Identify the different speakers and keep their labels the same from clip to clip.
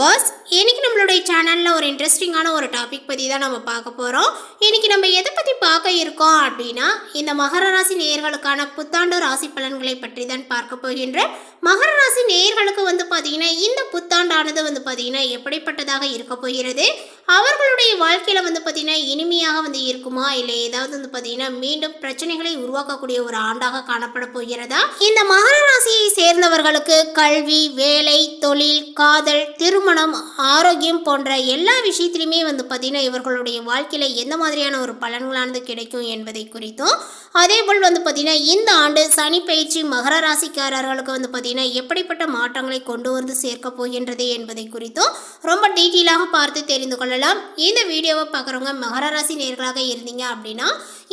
Speaker 1: Viewers இன்னைக்கு நம்மளுடைய சேனலில் ஒரு இன்ட்ரெஸ்டிங்கான ஒரு டாபிக் பற்றி தான் நம்ம பார்க்க போகிறோம் இன்னைக்கு நம்ம எதை பற்றி பார்க்க இருக்கோம் அப்படின்னா இந்த மகர ராசி நேயர்களுக்கான புத்தாண்டு ராசி பலன்களை பற்றி தான் பார்க்க போகின்ற மகர ராசி நேயர்களுக்கு வந்து பார்த்தீங்கன்னா இந்த புத்தாண்டானது வந்து பார்த்தீங்கன்னா எப்படிப்பட்டதாக இருக்க போகிறது? அவர்களுடைய வாழ்க்கையில் வந்து பார்த்திங்கன்னா இனிமையாக வந்து இருக்குமா? இல்லை ஏதாவது வந்து பார்த்தீங்கன்னா மீண்டும் பிரச்சனைகளை உருவாக்கக்கூடிய ஒரு ஆண்டாக காணப்பட போகிறதா? இந்த மகர ராசியை சேர்ந்தவர்களுக்கு கல்வி வேலை தொழில் காதல் திருமணம் ஆரோக்கியம் போன்ற எல்லா விஷயத்திலுமே வந்து பார்த்திங்கன்னா இவர்களுடைய வாழ்க்கையில் எந்த மாதிரியான ஒரு பலன்களானது கிடைக்கும் என்பதை குறித்தும் அதே போல் வந்து பார்த்திங்கன்னா இந்த ஆண்டு சனி பயிற்சி மகர ராசிக்காரர்களுக்கு வந்து பார்த்தீங்கன்னா எப்படிப்பட்ட மாற்றங்களை கொண்டு வந்து சேர்க்க போகின்றது என்பதை குறித்தும் ரொம்ப டீட்டெயிலாக பார்த்து தெரிந்து கொள்ளலாம். இந்த வீடியோவை பார்க்குறவங்க மகர ராசி நேர்களாக இருந்தீங்க அப்படின்னா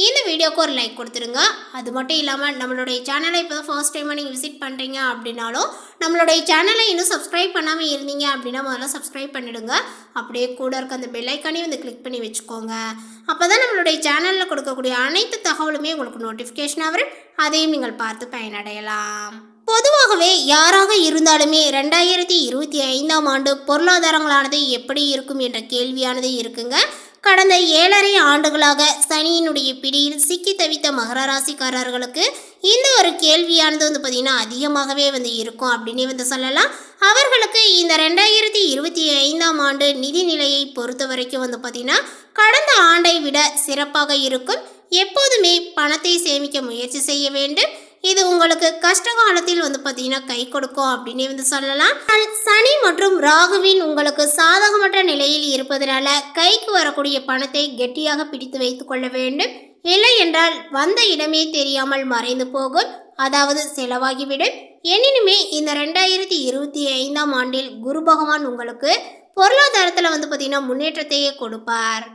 Speaker 1: இந்த வீடியோக்கு ஒரு லைக் கொடுத்துருங்க அது மட்டும் இல்லாமல் நம்மளுடைய சேனலை இப்போ தான் ஃபர்ஸ்ட் டைமாக நீங்கள் விசிட் பண்ணுறீங்க அப்படின்னாலும் நம்மளுடைய சேனலை இன்னும் சப்ஸ்கிரைப் பண்ணாமல் இருந்தீங்க அப்படின்னா முதல்ல சப்ஸ்கிரைப் பண்ணிடுங்க. அப்படியே கூட இருக்க அந்த பெல்லைக்கானே வந்து கிளிக் பண்ணி வச்சுக்கோங்க. அப்போ தான் நம்மளுடைய சேனலில் கொடுக்கக்கூடிய அனைத்து தகவலுமே உங்களுக்கு நோட்டிஃபிகேஷன் வரும். அதையும் நீங்கள் பார்த்து பயனடையலாம். பொதுவாகவே யாராக இருந்தாலுமே ரெண்டாயிரத்தி இருபத்தி ஐந்தாம் ஆண்டு பொருளாதாரங்களானது எப்படி இருக்கும் என்ற கேள்வியானது இருக்குங்க. கடந்த ஏழரை ஆண்டுகளாக சனியினுடைய பிடியில் சிக்கி தவித்த மகர ராசிக்காரர்களுக்கு இந்த ஒரு கேள்வியானது வந்து பார்த்திங்கன்னா அதிகமாகவே வந்து இருக்கும் அப்படின்னு வந்து சொல்லலாம். அவர்களுக்கு இந்த ரெண்டாயிரத்தி இருபத்தி ஐந்தாம் ஆண்டு நிதி நிலையை பொறுத்த வரைக்கும் வந்து பார்த்திங்கன்னா கடந்த ஆண்டை விட சிறப்பாக இருக்கும். எப்போதுமே பணத்தை சேமிக்க முயற்சி செய்ய வேண்டும். இது உங்களுக்கு கஷ்ட காலத்தில் வந்து பார்த்தீங்கன்னா கை கொடுக்கும் அப்படின்னு வந்து சொல்லலாம். சனி மற்றும் ராகுவின் உங்களுக்கு சாதகமற்ற நிலையில் இருப்பதனால கைக்கு வரக்கூடிய பணத்தை கெட்டியாக பிடித்து வைத்துக் கொள்ள வேண்டும். இல்லை என்றால் வந்த இடமே தெரியாமல் மறைந்து போகும். அதாவது செலவாகிவிடும். எனினுமே இந்த ரெண்டாயிரத்தி இருபத்தி ஐந்தாம் ஆண்டில் குரு பகவான் உங்களுக்கு பொருளாதாரத்தில் வந்து பார்த்தீங்கன்னா முன்னேற்றத்தையே கொடுப்பார்.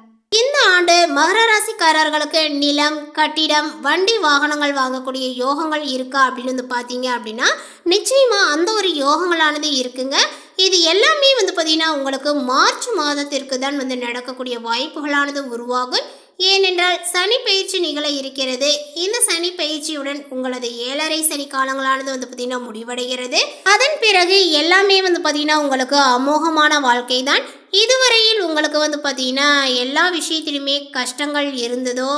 Speaker 1: இந்த ஆண்டு மகர ராசிக்காரர்களுக்கு நிலம் கட்டிடம் வண்டி வாகனங்கள் வாங்கக்கூடிய யோகங்கள் இருக்கா அப்படின்னு வந்து பார்த்தீங்க அப்படின்னா நிச்சயமாக அந்த ஒரு யோகங்களானது இருக்குங்க. இது எல்லாமே வந்து பார்த்தீங்கன்னா உங்களுக்கு மார்ச் மாதத்திற்கு தான் வந்து நடக்கக்கூடிய வாய்ப்புகளானது உருவாகும். ஏனென்றால் சனி பயிற்சி நிகழ இருக்கிறது. இந்த சனி பயிற்சியுடன் உங்களது ஏழரை சனி காலங்களானது வந்து பார்த்தீங்கன்னா முடிவடைகிறது. அதன் பிறகு எல்லாமே வந்து பார்த்தீங்கன்னா உங்களுக்கு அமோகமான வாழ்க்கை தான் இதுவரையில் உங்களுக்கு வந்து பார்த்தீங்கன்னா எல்லா விஷயத்திலுமே கஷ்டங்கள் இருந்ததோ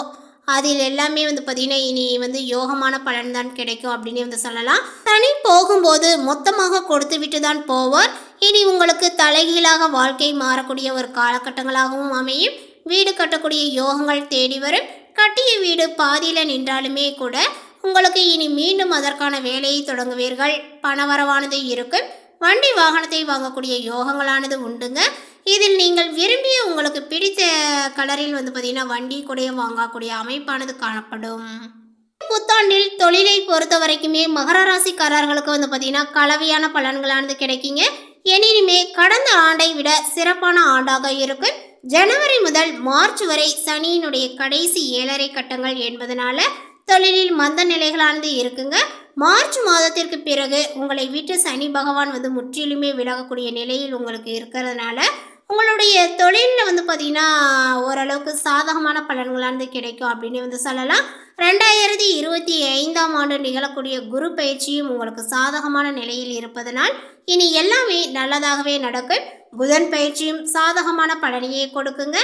Speaker 1: அதில் எல்லாமே வந்து பார்த்தீங்கன்னா இனி வந்து யோகமான பலன் தான் கிடைக்கும் அப்படின்னு வந்து சொல்லலாம். தனி போகும்போது மொத்தமாக கொடுத்து விட்டு தான் போவார். இனி உங்களுக்கு தலைகீழாக வாழ்க்கை மாறக்கூடிய ஒரு காலகட்டங்களாகவும் அமையும். வீடு கட்டக்கூடிய யோகங்கள் தேடி வரும். கட்டிய வீடு பாதியில் நின்றாலுமே கூட உங்களுக்கு இனி மீண்டும் அதற்கான வேலையை தொடங்குவீர்கள். பணவரவானது இருக்கும். வண்டி வாகனத்தை வாங்கக்கூடிய யோகங்களானது உண்டுங்க. இதில் நீங்கள் விரும்பிய உங்களுக்கு பிடித்த கலரில் வந்து பார்த்தீங்கன்னா வண்டி கூட வாங்கக்கூடிய அமைப்பானது காணப்படும். புத்தாண்டில் தொழிலை பொறுத்த வரைக்குமே மகர ராசிக்காரர்களுக்கு வந்து பார்த்தீங்கன்னா கலவையான பலன்களானது கிடைக்குங்க. எனினுமே கடந்த ஆண்டை விட சிறப்பான ஆண்டாக இருக்கும். ஜனவரி முதல் மார்ச் வரை சனியினுடைய கடைசி ஏழரை கட்டங்கள் என்பதனால தொழிலில் மந்த நிலைகளானது இருக்குங்க. மார்ச் மாதத்திற்கு பிறகு உங்களை விட்டு சனி பகவான் வந்து முற்றிலுமே விலகக்கூடிய நிலையில் உங்களுக்கு இருக்கிறதுனால உங்களுடைய தொழிலில் வந்து பார்த்தீங்கன்னா ஓரளவுக்கு சாதகமான பலன்களானது கிடைக்கும் அப்படின்னு வந்து சொல்லலாம். ரெண்டாயிரத்தி இருபத்தி ஐந்தாம் ஆண்டு நிகழக்கூடிய குரு பயிற்சியும் உங்களுக்கு சாதகமான நிலையில் இருப்பதனால் இனி எல்லாமே நல்லதாகவே நடக்கும். புதன் பயிற்சியும் சாதகமான பலனையே கொடுக்குங்க.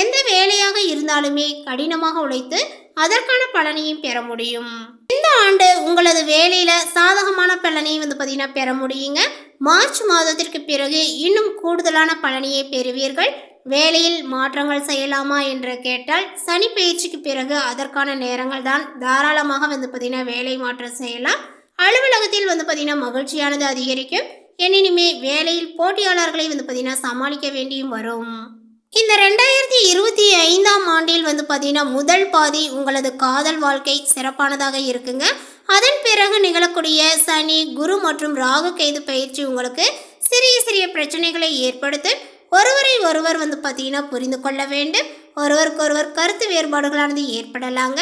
Speaker 1: எந்த வேலையாக இருந்தாலுமே கடினமாக உழைத்து அதற்கான பலனையும் பெற முடியும். இந்த ஆண்டு உங்களது வேலையில சாதகமான பலனையும் வந்து பார்த்தீங்கன்னா பெற முடியுங்க. மார்ச் மாதத்திற்கு பிறகு இன்னும் கூடுதலான பலனையை பெறுவீர்கள். வேலையில் மாற்றங்கள் செய்யலாமா என்று கேட்டால் சனி பயிற்சிக்கு பிறகு அதற்கான நேரங்கள் தான். தாராளமாக வந்து பார்த்தீங்கன்னா வேலை மாற்றம் செய்யலாம். அலுவலகத்தில் வந்து பார்த்தீங்கன்னா மகிழ்ச்சியானது அதிகரிக்கும். எனினுமே வேலையில் போட்டியாளர்களை வந்து பார்த்தீங்கன்னா சமாளிக்க வேண்டியும் வரும். இந்த ரெண்டாயிரத்தி இருபத்தி ஐந்தாம் ஆண்டில் வந்து பார்த்தீங்கன்னா முதல் பாதி உங்களது காதல் வாழ்க்கை சிறப்பானதாக இருக்குங்க. அதன் பிறகு நிகழக்கூடிய சனி குரு மற்றும் ராகு கைது பயிற்சி உங்களுக்கு சிறிய சிறிய பிரச்சனைகளை ஏற்படுத்தி ஒருவரை ஒருவர் வந்து பார்த்தீங்கன்னா புரிந்து கொள்ள வேண்டும். ஒருவருக்கு ஒருவர் கருத்து வேறுபாடுகளானது ஏற்படலாங்க.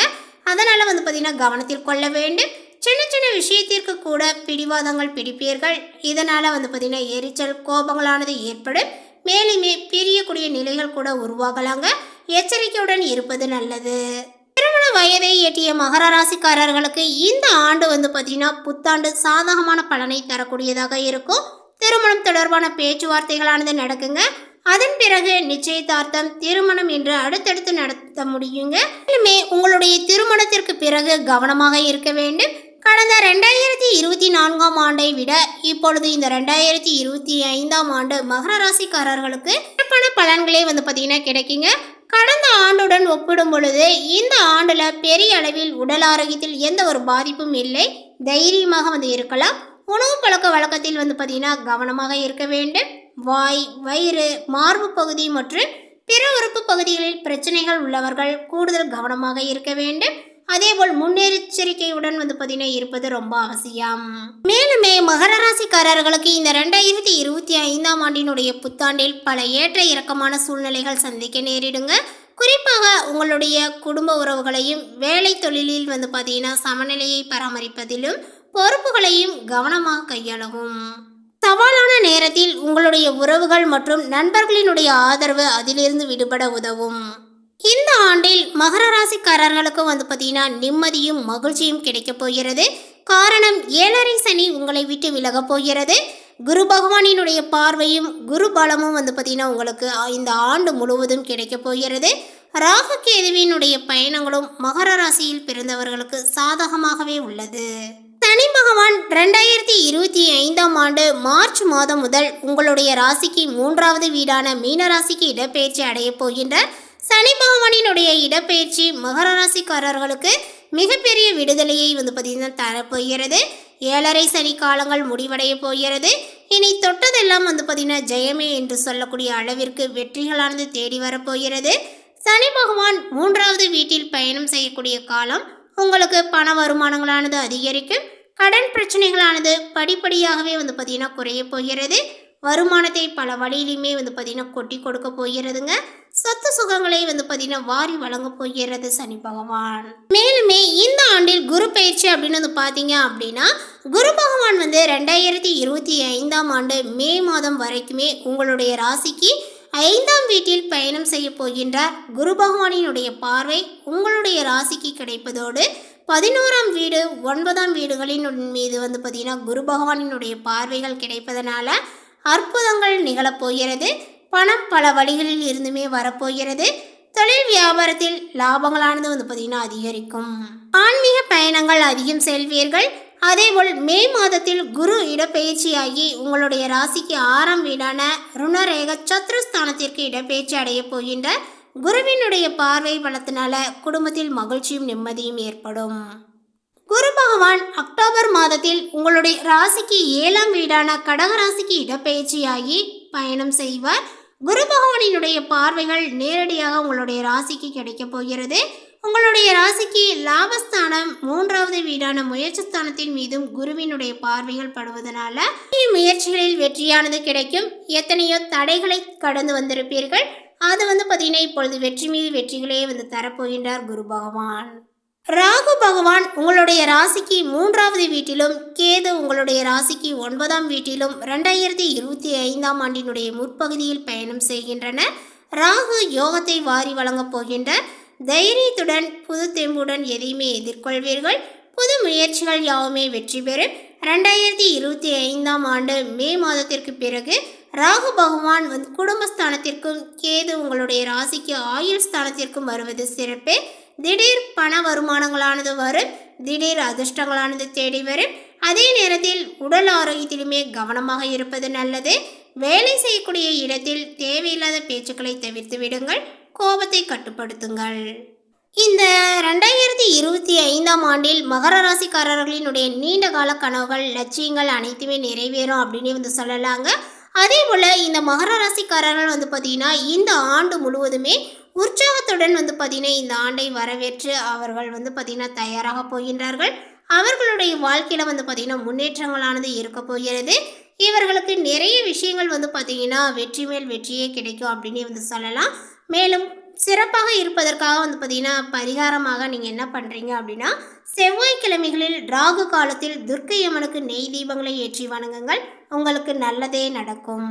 Speaker 1: அதனால் வந்து பார்த்தீங்கன்னா கவனத்தில் கொள்ள வேண்டும். சின்ன சின்ன விஷயத்திற்கு கூட பிடிவாதங்கள் பிடிப்பீர்கள். இதனால் வந்து பார்த்தீங்கன்னா எரிச்சல் கோபங்களானது ஏற்படும். மேலுமே பிரியக்கூடிய நிலைகள் கூட உருவாகலாங்க. எச்சரிக்கையுடன் இருப்பது நல்லது. திருமண வயதை எட்டிய மகர ராசிக்காரர்களுக்கு இந்த ஆண்டு வந்து பார்த்தீங்கன்னா புத்தாண்டு சாதகமான பலனை தரக்கூடியதாக இருக்கும். திருமணம் தொடர்பான பேச்சுவார்த்தைகளானது நடக்குங்க. அதன் பிறகு நிச்சயதார்த்தம் திருமணம் என்று அடுத்தடுத்து நடத்த முடியுங்க. மேலுமே உங்களுடைய திருமணத்திற்கு பிறகு கவனமாக இருக்க வேண்டும். கடந்த ரெண்டாயிரத்தி இருபத்தி நான்காம் ஆண்டை விட இப்பொழுது இந்த ரெண்டாயிரத்தி இருபத்தி ஐந்தாம் ஆண்டு மகர ராசிக்காரர்களுக்கு சிறப்பான பலன்களே வந்து பார்த்தீங்கன்னா கிடைக்குங்க. கடந்த ஆண்டுடன் ஒப்பிடும் பொழுது இந்த ஆண்டில் பெரிய அளவில் உடல் ஆரோக்கியத்தில் எந்த ஒரு பாதிப்பும் இல்லை. தைரியமாக வந்து இருக்கலாம். உணவு பழக்க வழக்கத்தில் வந்து பார்த்தீங்கன்னா கவனமாக இருக்க வேண்டும். வாய் வயிறு மார்பு பகுதி மற்றும் பிற உறுப்பு பகுதிகளில் பிரச்சனைகள் உள்ளவர்கள் கூடுதல் கவனமாக இருக்க வேண்டும். அதேபோல் முன்னெச்சரிக்கையுடன் வந்து பார்த்தீங்கன்னா இருப்பது ரொம்ப அவசியம். மேலுமே மகர ராசிக்காரர்களுக்கு இந்த ரெண்டாயிரத்தி இருபத்தி ஐந்தாம் ஆண்டினுடைய புத்தாண்டில் பல ஏற்ற இறக்கமான சூழ்நிலைகள் சந்திக்க நேரிடுங்க. குறிப்பாக உங்களுடைய குடும்ப உறவுகளையும் வேலை தொழிலில் வந்து பார்த்தீங்கன்னா சமநிலையை பராமரிப்பதிலும் பொறுப்புகளையும் கவனமாக கையாளவும் சவாலான நேரத்தில் உங்களுடைய உறவுகள் மற்றும் நண்பர்களினுடைய ஆதரவு அதிலிருந்து விடுபட உதவும். இந்த ஆண்டில் மகர ராசிக்காரர்களுக்கு வந்து பார்த்தீங்கன்னா நிம்மதியும் மகிழ்ச்சியும் கிடைக்க போகிறது. காரணம் ஏழரை சனி உங்களை விட்டு விலக போகிறது. குரு பகவானினுடைய பார்வையும் குரு பலமும் வந்து பார்த்தீங்கன்னா உங்களுக்கு இந்த ஆண்டு முழுவதும் கிடைக்கப் போகிறது. ராகு கேதுவினுடைய பயணங்களும் மகர ராசியில் பிறந்தவர்களுக்கு சாதகமாகவே உள்ளது. சனி பகவான் ரெண்டாயிரத்தி இருபத்தி ஐந்தாம் ஆண்டு மார்ச் மாதம் முதல் உங்களுடைய ராசிக்கு மூன்றாவது வீடான மீன ராசிக்கு இடப்பெயர்ச்சி அடையப் போகின்றார். சனி பகவானினுடைய இடப்பெயர்ச்சி மகர ராசிக்காரர்களுக்கு மிகப்பெரிய விடுதலையை வந்து பார்த்தீங்கன்னா தரப்போகிறது. ஏழரை சனி காலங்கள் முடிவடைய போகிறது. இனி தொட்டதெல்லாம் வந்து பார்த்தீங்கன்னா ஜெயமே என்று சொல்லக்கூடிய அளவிற்கு வெற்றிகளானது தேடி வரப்போகிறது. சனி பகவான் மூன்றாவது வீட்டில் பயணம் செய்யக்கூடிய காலம் உங்களுக்கு பண வருமானங்களானது அதிகரிக்கும். கடன் பிரச்சனைகளானது படிப்படியாகவே வந்து பார்த்தீங்கன்னா குறைய போகிறது. வருமானத்தை பல வழியிலுமே வந்து பார்த்தீங்கன்னா கொட்டி கொடுக்க போகிறதுங்க. சொத்து சுகங்களை வந்து பார்த்தீங்கன்னா வாரி வழங்க போகிறது சனி பகவான். மேலுமே இந்த ஆண்டில் குரு பயிற்சி அப்படின்னு வந்து பார்த்தீங்க அப்படின்னா குரு பகவான் வந்து ரெண்டாயிரத்தி இருபத்தி ஐந்தாம் ஆண்டு மே மாதம் வரைக்குமே உங்களுடைய ராசிக்கு ஐந்தாம் வீட்டில் பயணம் செய்ய போகின்றார் குரு பகவானினுடைய பார்வை உங்களுடைய ராசிக்கு கிடைப்பதோடு பதினோராம் வீடு ஒன்பதாம் வீடுகளின் மீது வந்து பார்த்தீங்கன்னா குரு பகவானினுடைய பார்வைகள் கிடைப்பதனால அற்புதங்கள் நிகழப்போகிறது. பணம் பல வழிகளில் இருந்துமே வரப்போகிறது. தொழில் வியாபாரத்தில் லாபங்களானது வந்து பார்த்தீங்கன்னா அதிகரிக்கும். ஆன்மீக பயணங்கள் அதிகம் செல்வீர்கள். அதேபோல் மே மாதத்தில் குரு இடப்பெயர்ச்சியாகி உங்களுடைய ராசிக்கு ஆறாம் வீடான ருணரேக சத்ருஸ்தானத்திற்கு இடப்பெயர்ச்சி அடைய போகின்ற குருவினுடைய பார்வை பலத்தினால குடும்பத்தில் மகிழ்ச்சியும் நிம்மதியும் ஏற்படும். குரு பகவான் அக்டோபர் மாதத்தில் உங்களுடைய ராசிக்கு ஏழாம் வீடான கடக ராசிக்கு இடப்பெயர்ச்சியாகி பயணம் செய்வார். குரு பகவானினுடைய பார்வைகள் நேரடியாக உங்களுடைய ராசிக்கு கிடைக்கப் போகிறது. உங்களுடைய ராசிக்கு லாபஸ்தானம் மூன்றாவது வீடான முயற்சி ஸ்தானத்தின் மீதும் குருவினுடைய பார்வைகள் படுவதனால முயற்சிகளில் வெற்றியானது கிடைக்கும். எத்தனையோ தடைகளை கடந்து வந்திருப்பீர்கள். அது வந்து பார்த்தீங்கன்னா இப்பொழுது வெற்றி மீது வெற்றிகளே வந்து தரப்போகின்றார் குரு பகவான். ராகு பகவான் உங்களுடைய ராசிக்கு மூன்றாவது வீட்டிலும் கேது உங்களுடைய ராசிக்கு ஒன்பதாம் வீட்டிலும் ரெண்டாயிரத்தி இருபத்தி ஐந்தாம் ஆண்டினுடைய முற்பகுதியில் பயணம் செய்கின்றன ராகு யோகத்தை வாரி வழங்கப் போகின்ற தைரியத்துடன் புது தெம்புடன் எதையுமே எதிர்கொள்வீர்கள். புது முயற்சிகள் யாவுமே வெற்றி பெறும். ரெண்டாயிரத்தி இருபத்தி ஐந்தாம் ஆண்டு மே மாதத்திற்கு பிறகு ராகு பகவான் வந்து குடும்பஸ்தானத்திற்கும் கேது உங்களுடைய ராசிக்கு ஆயுள் ஸ்தானத்திற்கும் வருவது சிறப்பு. திடீர் பண வருமானங்களானது வரும் திடீர் அதிர்ஷ்டங்களானது தேடி வரும். அதே நேரத்தில் உடல் ஆரோக்கியத்திலுமே கவனமாக இருப்பது நல்லது. வேலை செய்யக்கூடிய இடத்தில் தேவையில்லாத பேச்சுக்களை தவிர்த்து விடுங்கள். கோபத்தை கட்டுப்படுத்துங்கள். இந்த ரெண்டாயிரத்தி இருபத்தி ஐந்தாம் ஆண்டில் மகர ராசிக்காரர்களினுடைய நீண்ட கால கனவுகள் லட்சியங்கள் அனைத்துமே நிறைவேறும் அப்படின்னு வந்து சொல்லலாங்க. அதே போல் இந்த மகர ராசிக்காரர்கள் வந்து பார்த்திங்கன்னா இந்த ஆண்டு முழுவதுமே உற்சாகத்துடன் வந்து பார்த்திங்கன்னா இந்த ஆண்டை வரவேற்று அவர்கள் வந்து பார்த்தீங்கன்னா தயாராக போகின்றார்கள். அவர்களுடைய வாழ்க்கையில் வந்து பார்த்திங்கன்னா முன்னேற்றங்களானது இருக்க போகிறது. இவர்களுக்கு நிறைய விஷயங்கள் வந்து பார்த்திங்கன்னா வெற்றி மேல் வெற்றியே கிடைக்கும் அப்படின்னு வந்து சொல்லலாம். மேலும் சிறப்பாக இருப்பதற்காக வந்து பார்த்திங்கன்னா பரிகாரமாக நீங்கள் என்ன பண்ணுறீங்க அப்படின்னா செவ்வாய்க்கிழமைகளில் ராகு காலத்தில் துர்க்கை அம்மனுக்கு நெய் தீபங்களை ஏற்றி வணங்குங்கள். உங்களுக்கு நல்லதே நடக்கும்.